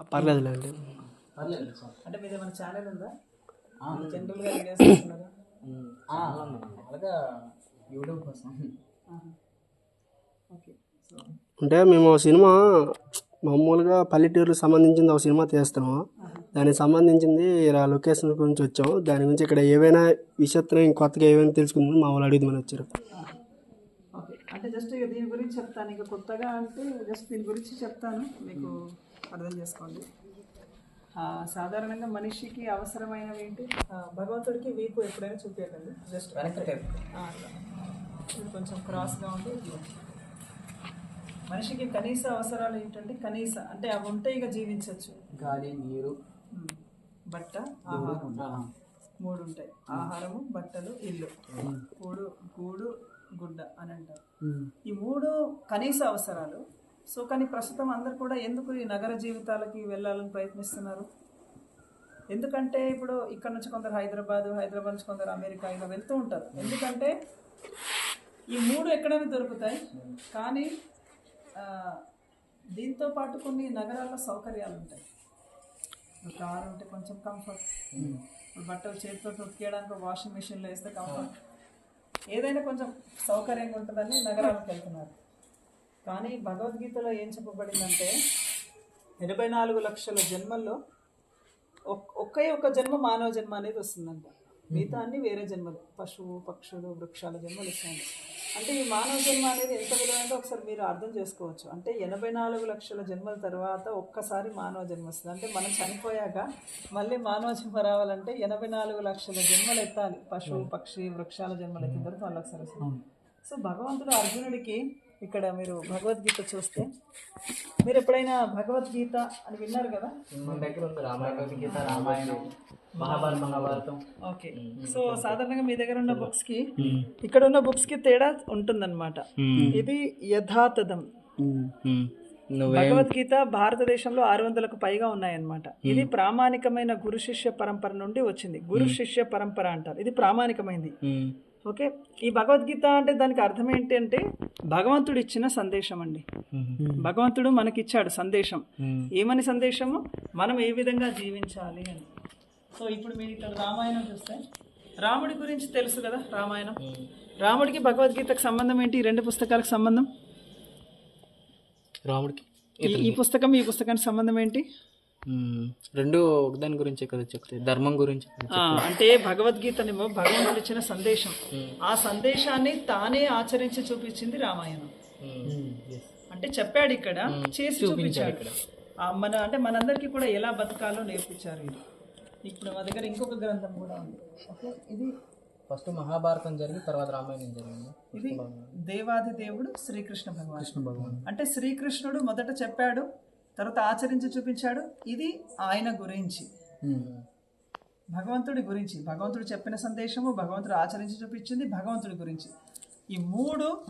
పర్లేదులేండి పర్లేదు అంటే మీది ఏమైనా ఛానల్ ఉందా? ఆ. జనరల్గా వీడియోస్ చేస్తున్నారా? ఉమ్, ఆ, అలాగా యూట్యూబ్ కోసం. ఓకే. సో అంటే మేము సినిమా మామూలుగా పల్లెటూరుకు సంబంధించింది ఒక సినిమా తీస్తున్నాం దానికి సంబంధించింది ఇలా లొకేషన్ గురించి వచ్చాం దాని గురించి ఇక్కడ ఏవైనా విచిత్రం కొత్తగా ఏవైనా తెలుసుకుందాం మా వాళ్ళు అడుగుదామని వచ్చారు. ఓకే. అంటే జస్ట్ ఇక దీని గురించి చెప్తాను. ఇక కొత్తగా అంటే జస్ట్ దీని గురించి చెప్తాను. మీకు అర్థం చేసుకోండి. ఆ, సాధారణంగా మనిషికి అవసరమైనవి ఏంటి? భగవంతుడికి వీపు ఎప్పుడైనా చూపించండి జస్ట్ వెనక్కి. ఇది కొంచెం క్రాస్గా ఇట్లా. మనిషికి కనీస అవసరాలు ఏంటంటే కనీస అంటే అవి ఉంటే ఇక జీవించవచ్చు. గాలి నీరు. బట్ట ఆహారం. మూడు ఉంటాయి. ఆహారము బట్టలు ఇల్లు. కూడు గూడు గుడ్డ అని అంటారు. ఈ మూడు కనీస అవసరాలు. సో కానీ ప్రస్తుతం అందరు కూడా ఎందుకు ఈ నగర జీవితాలకి వెళ్ళాలని ప్రయత్నిస్తున్నారు? ఎందుకంటే ఇప్పుడు ఇక్కడ నుంచి కొందరు హైదరాబాద్ హైదరాబాద్ నుంచి కొందరు అమెరికా ఇలా వెళ్తూ ఉంటారు. ఎందుకంటే ఈ మూడు ఎక్కడైనా దొరుకుతాయి. కానీ దీంతో పాటు కొన్ని నగరాల్లో సౌకర్యాలు ఉంటాయి. కారు ఉంటే కొంచెం కంఫర్ట్ బట్టలు చేతితో ఉతికేయడానికి వాషింగ్ మిషన్లో వేస్తే కంఫర్ట్ ఏదైనా కొంచెం సౌకర్యంగా ఉంటుందని నగరాలకు వెళ్తున్నారు. కానీ భగవద్గీతలో ఏం చెప్పబడిందంటే ఎనభై నాలుగు లక్షల జన్మల్లో ఒక్- ఒకే జన్మ మానవ జన్మ అనేది వస్తుందంట. మిగతా అన్ని వేరే జన్మలు పశువు పక్షులు వృక్షాల జన్మలు వస్తాయండి అంటే ఈ మానవ జన్మ అనేది ఎంత విలువైందో ఒకసారి మీరు అర్థం చేసుకోవచ్చు. అంటే ఎనభై నాలుగు లక్షల జన్మల తర్వాత ఒక్కసారి మానవ జన్మ వస్తుంది. అంటే మనం చనిపోయాక మళ్ళీ మానవ జన్మ రావాలంటే ఎనభై నాలుగు లక్షల జన్మలు ఎత్తాలి. పశువు పక్షి వృక్షాల జన్మలు ఎత్తిన తర్వాత మళ్ళీ ఒకసారి వస్తుంది. సో భగవంతుడు అర్జునుడికి ఇక్కడ మీరు భగవద్గీత చూస్తే మీరు ఎప్పుడైనా భగవద్గీత అని విన్నారు కదా? మన దగ్గర ఉంది రామాయణ గీత రామాయణం మహాభారతం మహాభారతం ఓకే సో సాధారణంగా మీ దగ్గర ఉన్న బుక్స్కి ఇక్కడ ఉన్న బుక్స్కి తేడా ఉంటుందన్నమాట. ఇది యథాతథం. భగవద్గీత భారతదేశంలో ఆరు వందలకు పైగా ఉన్నాయన్నమాట. ఇది ప్రామాణికమైన గురు శిష్య పరంపర నుండి వచ్చింది. గురు శిష్య పరంపర అంటారు. ఇది ప్రామాణికమైంది. ఓకే? ఈ భగవద్గీత అంటే దానికి అర్థం ఏంటి అంటే భగవంతుడు ఇచ్చిన సందేశం అండి. భగవంతుడు మనకిచ్చాడు సందేశం. ఏమని సందేశము? మనం ఏ విధంగా జీవించాలి అని. సో ఇప్పుడు మీరు ఇక్కడ రామాయణం చూస్తే రాముడి గురించి తెలుసు కదా రామాయణం? రాముడికి భగవద్గీతకు సంబంధం ఏంటి? ఈ రెండు పుస్తకాలకు సంబంధం? రాముడికి ఈ- పుస్తకం ఈ పుస్తకానికి సంబంధం ఏంటి. రెండు ఒకదాని గురించి కదా చెప్తాయి ధర్మం గురించి అంటే భగవద్గీతనేమో భగవంతుడు ఇచ్చిన సందేశం. ఆ సందేశాన్ని తానే ఆచరించి చూపించింది రామాయణం. అంటే చెప్పాడు ఇక్కడ చేసి చూపించాడు మన అంటే మనందరికీ కూడా ఎలా బతకాలో నేర్పించారు ఇది. ఇప్పుడు మా దగ్గర ఇంకొక గ్రంథం కూడా ఉంది. ఓకే? ఇది ఫస్ట్ మహాభారతం జరిగి తర్వాత రామాయణం జరిగింది. ఇది దేవాది దేవుడు శ్రీకృష్ణ భగవాన్ అంటే శ్రీకృష్ణుడు మొదట చెప్పాడు తర్వాత ఆచరించి చూపించాడు. ఇది ఆయన గురించి. భగవంతుడి గురించి. భగవంతుడు చెప్పిన సందేశము భగవంతుడు ఆచరించి చూపించింది భగవంతుడి గురించి. ఈ మూడు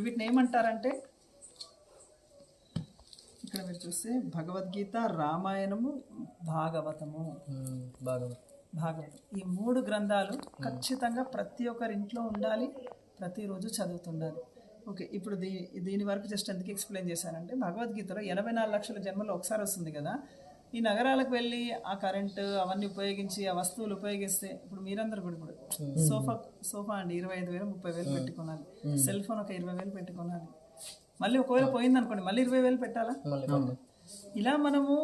వీటిని ఏమంటారంటే ఇక్కడ మీరు చూస్తే భగవద్గీత రామాయణము భాగవతము. భాగవతం. భాగవతం ఈ మూడు గ్రంథాలు ఖచ్చితంగా ప్రతి ఒక్కరి ఇంట్లో ఉండాలి ప్రతిరోజు చదువుతుండాలి. ఓకే ఇప్పుడు దీ దీని వరకు జస్ట్ ఎందుకు ఎక్స్ప్లెయిన్ చేశానంటే భగవద్గీతలో ఎనభై నాలుగు లక్షల జన్మలు ఒకసారి వస్తుంది కదా ఈ నగరాలకు వెళ్ళి ఆ కరెంటు అవన్నీ ఉపయోగించి ఆ వస్తువులు ఉపయోగిస్తే ఇప్పుడు మీరందరూ కూడా ఇప్పుడు సోఫా సోఫా అండి ఇరవై ఐదు వేలు ముప్పై వేలు పెట్టుకోనాలి. సెల్ ఫోన్ ఒక ఇరవై వేలు పెట్టుకోనాలి. మళ్ళీ ఒకవేళ పోయింది అనుకోండి మళ్ళీ ఇరవై వేలు పెట్టాలా. ఇలా మనము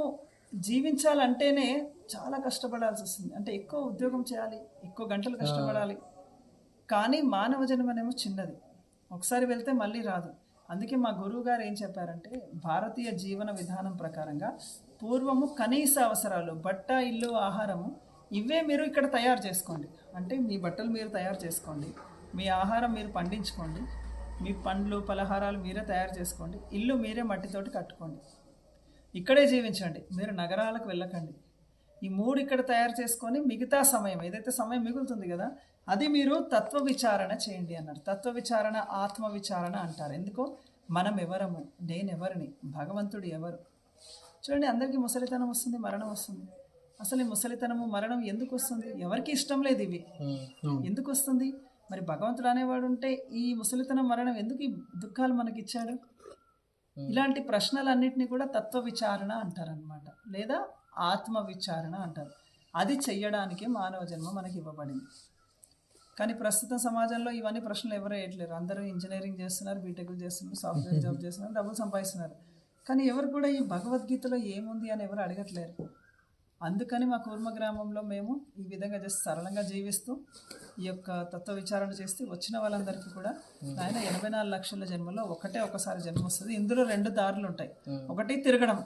జీవించాలంటేనే చాలా కష్టపడాల్సి వస్తుంది. అంటే ఎక్కువ ఉద్యోగం చేయాలి ఎక్కువ గంటలు కష్టపడాలి. కానీ మానవ జన్మనేమో చిన్నది. ఒకసారి వెళ్తే మళ్ళీ రాదు. అందుకే మా గురువు గారు ఏం చెప్పారంటే భారతీయ జీవన విధానం ప్రకారంగా పూర్వము కనీస అవసరాలు బట్ట ఇల్లు ఆహారము ఇవే మీరు ఇక్కడ తయారు చేసుకోండి. అంటే మీ బట్టలు మీరు తయారు చేసుకోండి. మీ ఆహారం మీరు పండించుకోండి. మీ పండ్లు పలహారాలు మీరే తయారు చేసుకోండి. ఇల్లు మీరే మట్టితోటి కట్టుకోండి. ఇక్కడే జీవించండి. మీరు నగరాలకు వెళ్ళకండి. ఈ మూడు ఇక్కడ తయారు చేసుకొని మిగతా సమయం ఏదైతే సమయం మిగులుతుంది కదా అది మీరు తత్వ విచారణ చేయండి అన్నారు. తత్వ విచారణ ఆత్మ విచారణ అంటారు. ఎందుకో? మనం ఎవరము నేను ఎవరిని భగవంతుడు ఎవరు? చూడండి అందరికీ ముసలితనం వస్తుంది మరణం వస్తుంది. అసలు ఈ ముసలితనము మరణం ఎందుకు వస్తుంది? ఎవరికి ఇష్టం లేదు ఇవి. ఎందుకు వస్తుంది? మరి భగవంతుడు అనేవాడు ఉంటే ఈ ముసలితనం మరణం ఎందుకు ఈ దుఃఖాలు మనకి ఇచ్చాడు ఇలాంటి ప్రశ్నలన్నింటినీ కూడా తత్వ విచారణ అంటారనమాట లేదా ఆత్మ విచారణ అంటారు. అది చెయ్యడానికి మానవ జన్మ మనకి ఇవ్వబడింది. కానీ ప్రస్తుత సమాజంలో ఇవన్నీ ప్రశ్నలు ఎవరు వేయట్లేరు. అందరూ ఇంజనీరింగ్ చేస్తున్నారు బీటెక్ చేస్తున్నారు సాఫ్ట్వేర్ జాబ్ చేస్తున్నారు డబ్బులు సంపాదిస్తున్నారు. కానీ ఎవరు కూడా ఈ భగవద్గీతలో ఏముంది అని ఎవరు అడగట్లేరు. అందుకని మా కూర్మ గ్రామంలో మేము ఈ విధంగా జస్ట్ సరళంగా జీవిస్తూ ఈ యొక్క తత్వ విచారణ చేస్తూ వచ్చిన వాళ్ళందరికీ కూడా ఆయన ఎనభై నాలుగు లక్షల జన్మలో ఒకటే ఒకసారి జన్మ వస్తుంది. ఇందులో రెండు దారులు ఉంటాయి. ఒకటి తిరగడం.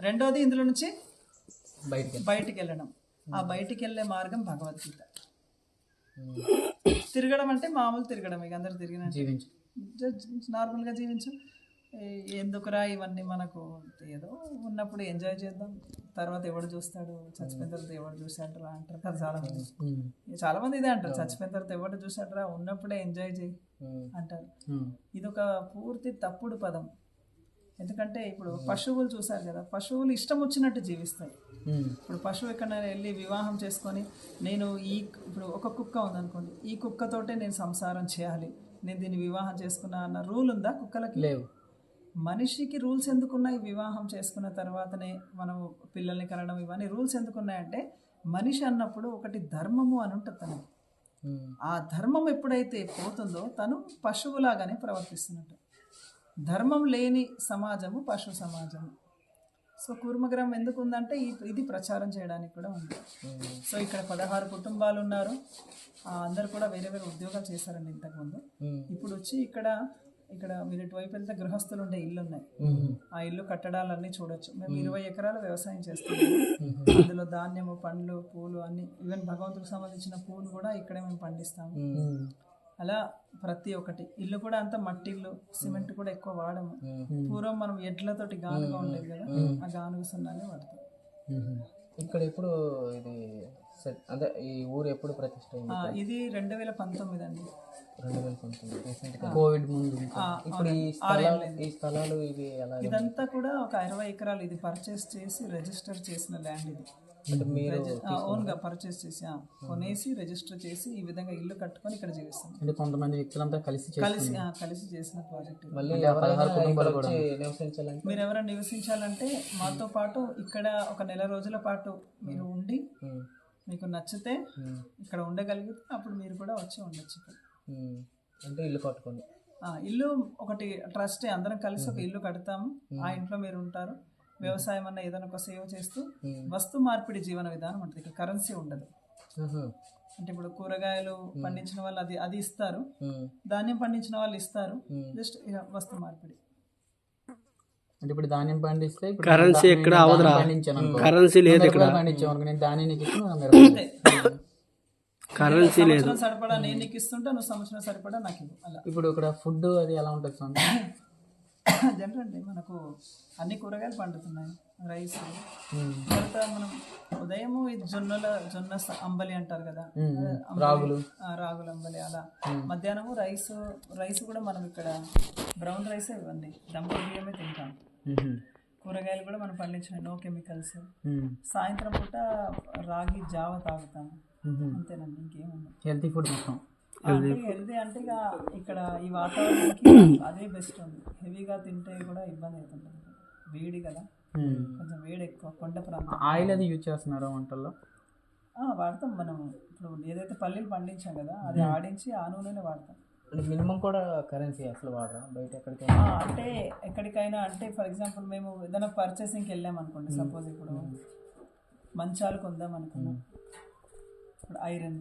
రెండోది ఇందులో నుంచి బయటికి బయటికి వెళ్ళడం. ఆ బయటికి వెళ్ళే మార్గం భగవద్గీత. తిరగడం అంటే మామూలు తిరగడం ఇక అందరు తిరిగినట్టు జీవించు. నార్మల్గా జీవించు. ఎందుకురా ఇవన్నీ మనకు ఏదో ఉన్నప్పుడు ఎంజాయ్ చేద్దాం. తర్వాత ఎవడు చూస్తాడు? చచ్చిపోయిన తర్వాత ఎవడు చూసాడరా అంటారు కదా చాలా మంది చాలా మంది ఇదే అంటారు. చచ్చిపోయిన తర్వాత ఎవడు చూసాడరా ఉన్నప్పుడే ఎంజాయ్ చేయి అంటారు. ఇది ఒక పూర్తి తప్పుడు పదం. ఎందుకంటే ఇప్పుడు పశువులు చూసారు కదా పశువులు ఇష్టం వచ్చినట్టు జీవిస్తాయి. ఇప్పుడు పశువు ఎక్కడైనా వెళ్ళి వివాహం చేసుకొని నేను ఈ ఇప్పుడు ఒక కుక్క ఉందనుకోండి ఈ కుక్కతోటే నేను సంసారం చేయాలి నేను దీన్ని వివాహం చేసుకున్నా అన్న రూల్ ఉందా కుక్కలకి? లేవు. మనిషికి రూల్స్ ఎందుకున్నాయి వివాహం చేసుకున్న తర్వాతనే మనం పిల్లల్ని కనడం ఇవన్నీ రూల్స్ ఎందుకున్నాయంటే మనిషి అన్నప్పుడు ఒకటి ధర్మము అని ఉంటుంది తనకి. ఆ ధర్మం ఎప్పుడైతే పోతుందో తను పశువులాగానే ప్రవర్తిస్తున్నట్టు. ధర్మం లేని సమాజము పశు సమాజము. సో కూర్మగ్రామం ఎందుకు ఉందంటే ఈ ఇది ప్రచారం చేయడానికి కూడా ఉంది. సో ఇక్కడ పదహారు కుటుంబాలు ఉన్నారు ఆ, అందరు కూడా వేరే వేరే ఉద్యోగాలు చేశారండి ఇంతకుముందు. ఇప్పుడు వచ్చి ఇక్కడ ఇక్కడ మీరు ఇటువైపు వెళ్తే గృహస్థులు ఉండే ఇల్లు ఉన్నాయి ఆ ఇల్లు కట్టడాలన్నీ చూడొచ్చు. మేము ఇరవై ఎకరాల వ్యవసాయం చేస్తున్నాము అందులో ధాన్యము పండ్లు పూలు అన్ని ఈవెన్ భగవంతుడికి సంబంధించిన పూలు కూడా ఇక్కడే మేము పండిస్తాము. అలా ప్రతి ఒక్కటి. ఇల్లు కూడా అంతా మట్టి ఇల్లు సిమెంట్ కూడా ఎక్కువ వాడము. పూర్వం మనం ఎడ్లతోటి గానుగా ఉండేది కదా ఆ గానుగ సున్నాన్ని వాడతాం. ఇక్కడ ఎప్పుడు ఇది అంటే ఈ ఊరు ఎప్పుడు ప్రతిష్ట ఇది రెండు వేల పంతొమ్మిది అండి. రెండు వేల పంతొమ్మిది కోవిడ్ ముందు ఇప్పుడు ఈ స్థలాలు ఈ స్థలాలు ఇవి ఇదంతా కూడా ఒక ఇరవై ఎకరాలు ఇది పర్చేస్ చేసి రిజిస్టర్ చేసిన ల్యాండ్ ఇది. అంటే మీరు ఓన్గా పర్చేస్ చేసి కొనేసి రిజిస్టర్ చేసి ఈ విధంగా ఇల్లు కట్టుకొని ఇక్కడ జీవిస్తాం అంటే కొంతమంది వ్యక్తులంతా కలిసి కలిసి కలిసి చేసిన ప్రాజెక్ట్ మీరు ఎవరైనా నివసించాలంటే? మాతో పాటు ఇక్కడ ఒక నెల రోజుల పాటు మీరు ఉండి మీకు నచ్చితే ఇక్కడ ఉండగలిగితే అప్పుడు మీరు కూడా వచ్చి ఉండొచ్చు అంటే ఇల్లు కట్టుకోండి ఇల్లు ఒకటి ట్రస్ట్ అందరం కలిసి ఒక ఇల్లు కడతాము. ఆ ఇంట్లో మీరు ఉంటారు. వ్యవసాయం అన్న ఏదైనా ఒక సేవ చేస్తూ వస్తు మార్పిడి జీవన విధానం ఉంటుంది ఇక్కడ కరెన్సీ ఉండదు. అంటే ఇప్పుడు కూరగాయలు పండించిన వాళ్ళు అది అది ఇస్తారు. ధాన్యం పండించిన వాళ్ళు ఇస్తారు. జస్ట్ వస్తు మార్పిడి. అంటే ఇప్పుడు ధాన్యం పండిస్తే ఇప్పుడు కరెన్సీ ఎక్కడ అవదురా. కరెన్సీ లేదు ఇక్కడ. నేను ధాన్యం నీకు కరెన్సీ లేదు. సరిపడా నేను నీకు ఇస్తుంటే నువ్వు సంవత్సరం సరిపడా నాకు ఇప్పుడు ఇక్కడ ఫుడ్ అది ఎలా ఉంటుంది జనరల్ మనకు అన్ని కూరగాయలు పండుతున్నాయి. రైస్ తర్వాత మనం ఉదయం ఇది జొన్నల జొన్న అంబలి అంటారు కదా. రాగులు. రాగుల అంబలి అలా. మధ్యాహ్నము రైస్ రైస్ కూడా మనం ఇక్కడ బ్రౌన్ రైస్ ఇవ్వండి. దంప బియ్యమే తింటాం. కూరగాయలు కూడా మనం పండించిన నో కెమికల్స్. సాయంత్రం పూట రాగి జావ తాగుతాం. అంతేనండి ఇంకేముంది హెల్తీ ఫుడ్ మొత్తం. హెల్దీ అంటే ఇక ఇక్కడ ఈ వాతావరణానికి అదే బెస్ట్ ఉంది. హెవీగా తింటే కూడా ఇబ్బంది అవుతుంటుంది. వేడి కదా. మ్మ్. కొంచెం వేడి ఎక్కువ కొండ ప్రాంతం ఆయిల్ అది యూజ్ చేస్తున్నారా వంటల్లో? వాడతాం మనం. ఇప్పుడు ఏదైతే పల్లీలు పండించాం కదా అది ఆడించి ఆ నూనెనే వాడతాం. మినిమం కూడా కరెన్సీ అసలు వాడరా? బయట ఎక్కడికి ఆ, అంటే ఎక్కడికైనా అంటే ఫర్ ఎగ్జాంపుల్ మేము ఏదైనా పర్చేసింగ్కి వెళ్ళాం అనుకోండి సపోజ్ ఇప్పుడు మంచాలు కొందాం అనుకున్నాం. ఇప్పుడు ఐరన్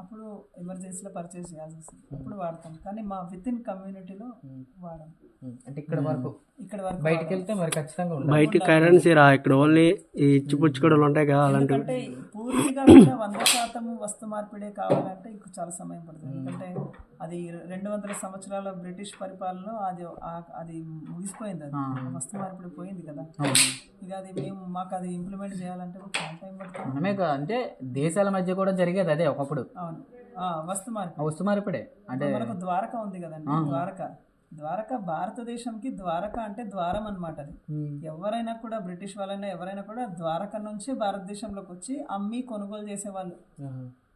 అప్పుడు ఎమర్జెన్సీలో పర్చేస్ చేయాల్సి వస్తుంది. అప్పుడు వాడతాం. కానీ మా విత్ ఇన్ కమ్యూనిటీలో వాడం. అంటే ఇక్కడ వరకు ఇక్కడ వరకు బయటికి వెళ్తే మరి ఖచ్చితంగా బయట కరెన్సీ రా ఇక్కడ ఓన్లీ ఈ ఇచ్చిపుచ్చుకోవడాలు ఉంటాయి కదా అలాంటివి. పూర్తిగా కూడా వంద శాతం వస్తు మార్పిడే కావాలంటే ఇంక చాలా సమయం పడుతుంది. ఎందుకంటే అది రెండు వందల సంవత్సరాల బ్రిటిష్ పరిపాలనలో అది అది ముగిసిపోయింది అది. వస్తు మార్పిడి పోయింది కదా. ఇక అది మేము మాకు అది ఇంప్లిమెంట్ చేయాలంటే చాలా టైం పడుతుంది. మనమే అంటే దేశాల మధ్య కూడా జరిగేది అదే ఒకప్పుడు. అవును. ఆ, వస్తు మార్పిడి. వస్తు మార్పిడే. అంటే మనకు ద్వారక ఉంది కదండి. ద్వారక. ద్వారక భారతదేశంకి ద్వారక అంటే ద్వారం అన్నమాట అది. ఎవరైనా కూడా బ్రిటిష్ వాళ్ళైనా ఎవరైనా కూడా ద్వారక నుంచి భారతదేశంలోకి వచ్చి అమ్మి కొనుగోలు చేసేవాళ్ళు.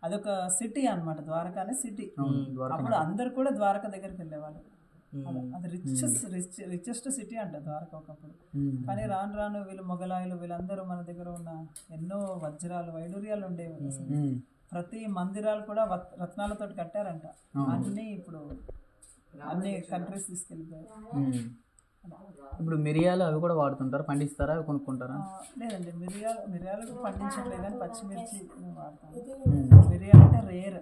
అదొక సిటీ అన్నమాట ద్వారక అనే సిటీ. అప్పుడు అందరు కూడా ద్వారక దగ్గరికి వెళ్ళేవాళ్ళు. అది రిచెస్ట్ రిచ్ రిచెస్ట్ సిటీ అంట ద్వారక ఒకప్పుడు. కానీ రాను రాను వీళ్ళు మొగలాయులు వీళ్ళందరూ మన దగ్గర ఉన్న ఎన్నో వజ్రాలు వైడూర్యాలు ఉండేవి. ప్రతి మందిరాలు కూడా రత్నాలతో కట్టారంట. అన్ని ఇప్పుడు అన్ని కంట్రీస్ తీసుకెళ్ళిపోయారు. ఇప్పుడు మిరియాలు అవి కూడా వాడుతుంటారు? పండిస్తారా? అవి కొనుక్కుంటారా? లేదండి. మిరియాలు మిరియాలు పండించట్లేదు కానీ పచ్చిమిర్చి వాడతాం మిరియాలు అంటే రేర్.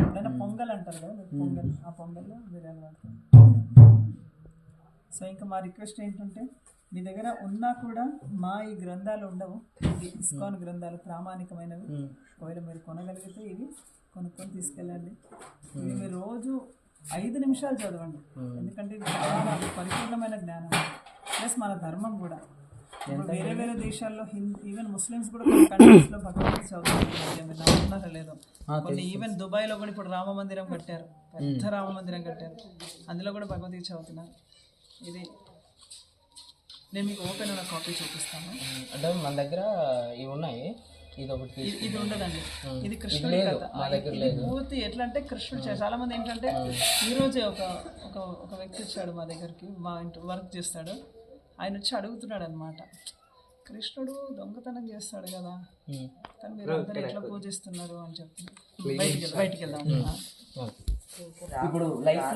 ఎప్పుడైనా పొంగల్ అంటారు కదా పొంగల్ ఆ పొంగల్లో మిరియాలు వాడతాం సో ఇంకా మా రిక్వెస్ట్ ఏంటంటే మీ దగ్గర ఉన్నా కూడా మా ఈ గ్రంథాలు ఉండవు. ఇది ఇస్కాన్ గ్రంథాలు ప్రామాణికమైనవి. ఒకవేళ మీరు కొనగలిగితే ఇవి కొనుక్కొని తీసుకెళ్ళండి. ఇవి మీరు రోజు ఐదు నిమిషాలు చదవండి. ఎందుకంటే ఇది చాలా పరిపూర్ణమైన జ్ఞానం. ప్లస్ మన ధర్మం కూడా. వేరే వేరే దేశాల్లో హిందీ ఈవెన్ ముస్లిమ్స్ కూడా కొన్ని కంట్రీస్లో భగవద్గీత చదువుతున్నారు లేదో. కొన్ని ఈవెన్ దుబాయ్లో కూడా ఇప్పుడు రామ మందిరం కట్టారు. పెద్ద రామ మందిరం కట్టారు. అందులో కూడా భగవద్గీత చదువుతున్నారు. ఇది నేను మీకు ఓపెన్ ఉన్న కాపీ చూపిస్తాను. అంటే మన దగ్గర ఇవి ఉన్నాయి. ఇది ఒకటి ఇది- ఉండదండి ఇది కృష్ణుడి కథ. మా దగ్గర ఇది పూర్తి ఎట్లా అంటే కృష్ణుడు చాలా మంది ఏంటంటే ఈ రోజే ఒక ఒక ఒక వ్యక్తి వచ్చాడు మా దగ్గరికి మా ఇంటి వర్క్ చేస్తాడు. ఆయన వచ్చి అడుగుతున్నాడు అనమాట కృష్ణుడు దొంగతనం చేస్తాడు కదా. కానీ మీరు అందరూ ఎట్లా పూజిస్తున్నారు అని చెప్తున్నారు బయటికి వెళ్దాం. బయటికి వెళ్దాం ఇప్పుడు లైఫ్